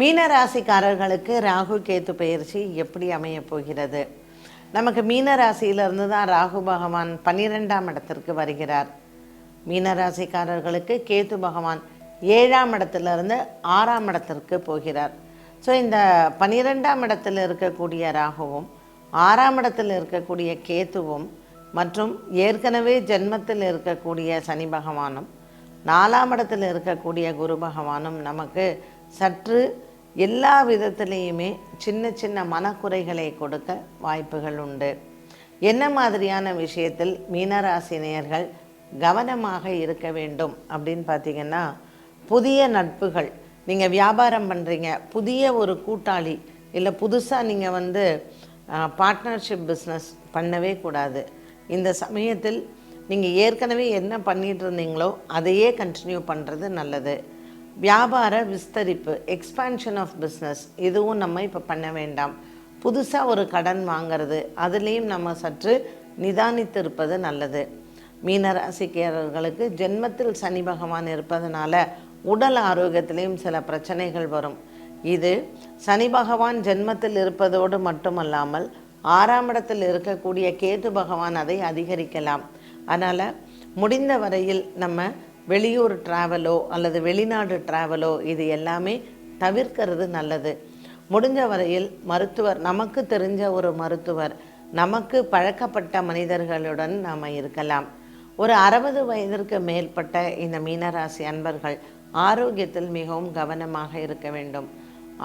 மீனராசிக்காரர்களுக்கு ராகு கேத்து பயிற்சி எப்படி அமைய போகிறது? நமக்கு மீனராசியிலிருந்து தான் ராகு பகவான் பன்னிரெண்டாம் இடத்திற்கு வருகிறார். மீனராசிக்காரர்களுக்கு கேத்து பகவான் ஏழாம் இடத்திலிருந்து ஆறாம் இடத்திற்கு போகிறார். ஸோ இந்த பன்னிரெண்டாம் இடத்தில் இருக்கக்கூடிய ராகுவும் ஆறாம் இடத்தில் இருக்கக்கூடிய கேத்துவும் மற்றும் ஏற்கனவே ஜென்மத்தில் இருக்கக்கூடிய சனி பகவானும் நாலாம் இடத்தில் இருக்கக்கூடிய குரு பகவானும் நமக்கு சற்று எல்லா விதத்துலேயுமே சின்ன சின்ன மனக்குறைகளை கொடுக்க வாய்ப்புகள் உண்டு. என்ன மாதிரியான விஷயத்தில் மீனராசி நேயர்கள் கவனமாக இருக்க வேண்டும் அப்படின்னு பார்த்தீங்கன்னா புதிய நட்புகள். நீங்கள் வியாபாரம் பண்ணுறீங்க புதிய ஒரு கூட்டாளி இல்லை புதுசாக நீங்கள் வந்து பார்ட்னர்ஷிப் பிஸ்னஸ் பண்ணவே கூடாது. இந்த சமயத்தில் நீங்கள் ஏற்கனவே என்ன பண்ணிகிட்டு இருந்தீங்களோ அதையே கண்டினியூ பண்ணுறது நல்லது. வியாபார விஸ்தரிப்பு எக்ஸ்பான்ஷன் ஆஃப் பிஸ்னஸ் இதுவும் நம்ம இப்போ பண்ண வேண்டாம். புதுசாக ஒரு கடன் வாங்கிறது அதுலேயும் நம்ம சற்று நிதானித்து இருப்பது நல்லது. மீனராசிக்காரர்களுக்கு ஜென்மத்தில் சனி பகவான் இருப்பதனால உடல் ஆரோக்கியத்திலையும் சில பிரச்சனைகள் வரும். இது சனி பகவான் ஜென்மத்தில் இருப்பதோடு மட்டுமல்லாமல் ஆறாம் இடத்தில் இருக்கக்கூடிய கேது பகவான் அதை அதிகரிக்கலாம். அதனால் முடிந்த வரையில் நம்ம வெளியூர் ட்ராவலோ அல்லது வெளிநாடு ட்ராவலோ இது எல்லாமே தவிர்க்கிறது நல்லது. முடிஞ்ச வரையில் மருத்துவர் நமக்கு தெரிஞ்ச ஒரு மருத்துவர் நமக்கு பழக்கப்பட்ட மனிதர்களுடன் நாம் இருக்கலாம். ஒரு அறுபது வயதிற்கு மேற்பட்ட இந்த மீனராசி அன்பர்கள் ஆரோக்கியத்தில் மிகவும் கவனமாக இருக்க வேண்டும்.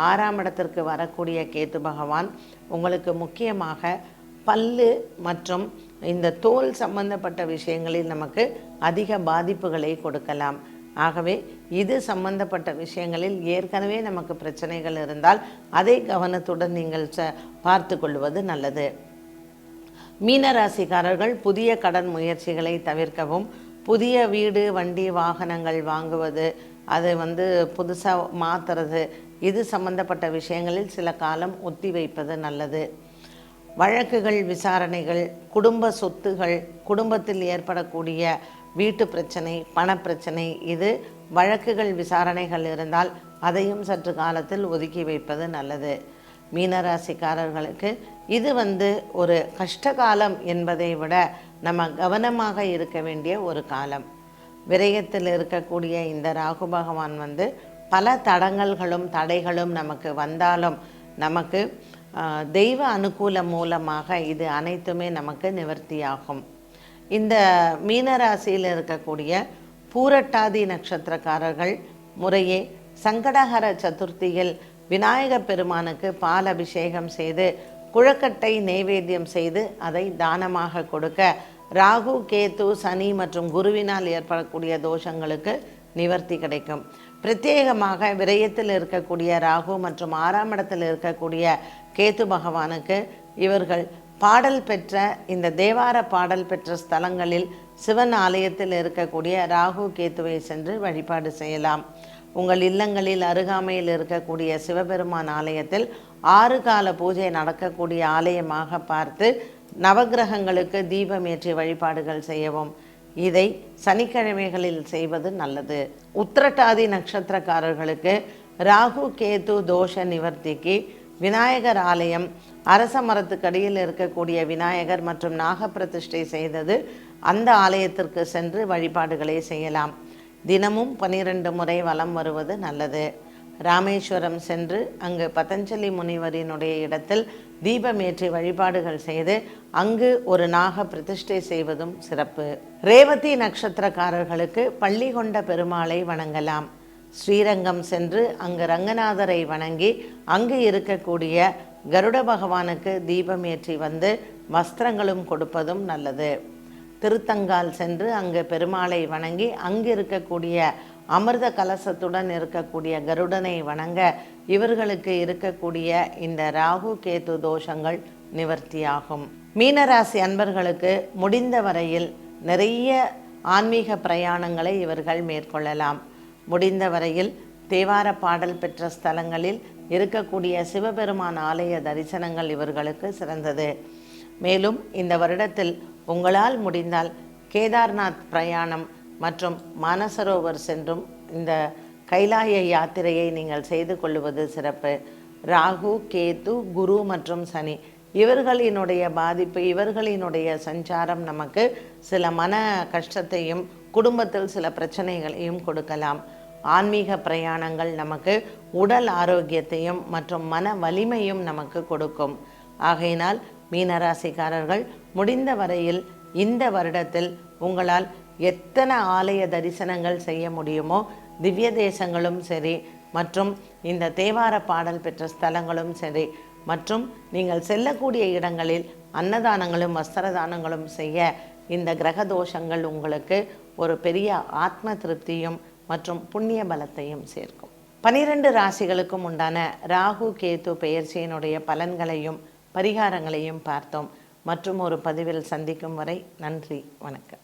ஆறாம் இடத்திற்கு வரக்கூடிய கேத்து பகவான் உங்களுக்கு முக்கியமாக பல்லு மற்றும் இந்த தோல் சம்பந்தப்பட்ட விஷயங்களில் நமக்கு அதிக பாதிப்புகளை கொடுக்கலாம். ஆகவே இது சம்பந்தப்பட்ட விஷயங்களில் ஏற்கனவே நமக்கு பிரச்சனைகள் இருந்தால் அதை கவனத்துடன் நீங்கள் ச பார்த்து கொள்வது நல்லது. மீனராசிக்காரர்கள் புதிய கடன் முயற்சிகளை தவிர்க்கவும் புதிய வீடு வண்டி வாகனங்கள் வாங்குவது அதை வந்து புதுசாக மாற்றுறது இது சம்பந்தப்பட்ட விஷயங்களில் சில காலம் ஒத்தி வைப்பது நல்லது. வழக்குகள் விசாரணைகள் குடும்ப சொத்துகள் குடும்பத்தில் ஏற்படக்கூடிய வீட்டு பிரச்சனை பணப்பிரச்சனை இது வழக்குகள் விசாரணைகள் இருந்தால் அதையும் சற்று காலத்தில் ஒதுக்கி வைப்பது நல்லது. மீனராசிக்காரர்களுக்கு இது வந்து ஒரு கஷ்டகாலம் என்பதை விட நம்ம கவனமாக இருக்க வேண்டிய ஒரு காலம். விரயத்தில் இருக்கக்கூடிய இந்த ராகு பகவான் வந்து பல தடங்கல்களும் தடைகளும் நமக்கு வந்தாலும் நமக்கு தெய்வ அனுகூலம் மூலமாக இது அனைத்துமே நமக்கு நிவர்த்தியாகும். இந்த மீனராசியில் இருக்கக்கூடிய பூரட்டாதி நட்சத்திரக்காரர்கள் முறையே சங்கடஹர சதுர்த்தியில் விநாயக பெருமானுக்கு பால் அபிஷேகம் செய்து குழக்கட்டை நெய்வேத்தியம் செய்து அதை தானமாக கொடுக்க ராகு கேத்து சனி மற்றும் குருவினால் ஏற்படக்கூடிய தோஷங்களுக்கு நிவர்த்தி கிடைக்கும். பிரத்யேகமாக விரயத்தில் இருக்கக்கூடிய ராகு மற்றும் ஆறாம் இடத்தில் இருக்கக்கூடிய கேத்து பகவானுக்கு இவர்கள் பாடல் பெற்ற இந்த தேவார பாடல் பெற்ற ஸ்தலங்களில் சிவன் ஆலயத்தில் இருக்கக்கூடிய ராகு கேத்துவை சென்று வழிபாடு செய்யலாம். உங்கள் இல்லங்களில் அருகாமையில் இருக்கக்கூடிய சிவபெருமான் ஆலயத்தில் ஆறு கால பூஜை நடக்கக்கூடிய ஆலயமாக பார்த்து நவக்கிரகங்களுக்கு தீபம் ஏற்றி வழிபாடுகள் செய்யவும். இதை சனிக்கிழமைகளில் செய்வது நல்லது. உத்திரட்டாதி நட்சத்திரக்காரர்களுக்கு ராகு கேது தோஷ நிவர்த்திக்கு விநாயகர் ஆலயம் அரச மரத்துக்கடியில் இருக்கக்கூடிய விநாயகர் மற்றும் நாகப்பிரதிஷ்டை செய்தது அந்த ஆலயத்திற்கு சென்று வழிபாடுகளை செய்யலாம். தினமும் பனிரெண்டு முறை வலம் வருவது நல்லது. ராமேஸ்வரம் சென்று அங்கு பதஞ்சலி முனிவரினுடைய இடத்தில் தீபமேற்றி வழிபாடுகள் செய்து அங்கு ஒரு நாக பிரதிஷ்டை செய்வதும் சிறப்பு. ரேவதி நட்சத்திரக்காரர்களுக்கு பள்ளி கொண்ட பெருமாளை வணங்கலாம். ஸ்ரீரங்கம் சென்று அங்கு ரங்கநாதரை வணங்கி அங்கு இருக்கக்கூடிய கருட பகவானுக்கு தீபம் ஏற்றி வந்து வஸ்திரங்களும் கொடுப்பதும் நல்லது. திருத்தங்கால் சென்று அங்கு பெருமாளை வணங்கி அங்கு இருக்கக்கூடிய அமிர்த கலசத்துடன் இருக்கக்கூடிய கருடனை வணங்க இவர்களுக்கு இருக்கக்கூடிய இந்த ராகு கேது தோஷங்கள் நிவர்த்தியாகும். மீனராசி அன்பர்களுக்கு முடிந்த வரையில் நிறைய ஆன்மீக பிரயாணங்களை இவர்கள் மேற்கொள்ளலாம். முடிந்த வரையில் தேவார பாடல் பெற்ற ஸ்தலங்களில் இருக்கக்கூடிய சிவபெருமான் ஆலய தரிசனங்கள் இவர்களுக்கு சிறந்தது. மேலும் இந்த வருடத்தில் உங்களால் முடிந்தால் கேதார்நாத் பிரயாணம் மற்றும் மானசரோவர் சென்றும் இந்த கைலாய யாத்திரையை நீங்கள் செய்து கொள்வது சிறப்பு. ராகு கேது குரு மற்றும் சனி. இவர்களினுடைய பாதிப்பு இவர்களினுடைய சஞ்சாரம் நமக்கு சில மன கஷ்டத்தையும் குடும்பத்தில் சில பிரச்சனைகளையும் கொடுக்கலாம். ஆன்மீக பிரயாணங்கள் நமக்கு உடல் ஆரோக்கியத்தையும் மற்றும் மன வலிமையும் நமக்கு கொடுக்கும். ஆகையினால் மீனராசிக்காரர்கள் முடிந்த வரையில் இந்த வருடத்தில் உங்களால் எத்தனை ஆலய தரிசனங்கள் செய்ய முடியுமோ திவ்ய தேசங்களும் சரி மற்றும் இந்த தேவார பாடல் பெற்ற ஸ்தலங்களும் சரி மற்றும் நீங்கள் செல்லக்கூடிய இடங்களில் அன்னதானங்களும் வஸ்திரதானங்களும் செய்ய இந்த கிரக தோஷங்கள் உங்களுக்கு ஒரு பெரிய ஆத்ம திருப்தியும் மற்றும் புண்ணிய பலத்தையும் சேர்க்கும். பனிரெண்டு ராசிகளுக்கும் உண்டான ராகு கேது பெயர்ச்சியினுடைய பலன்களையும் பரிகாரங்களையும் பார்த்தோம். மற்றும் ஒரு பதிவில் சந்திக்கும் வரை நன்றி வணக்கம்.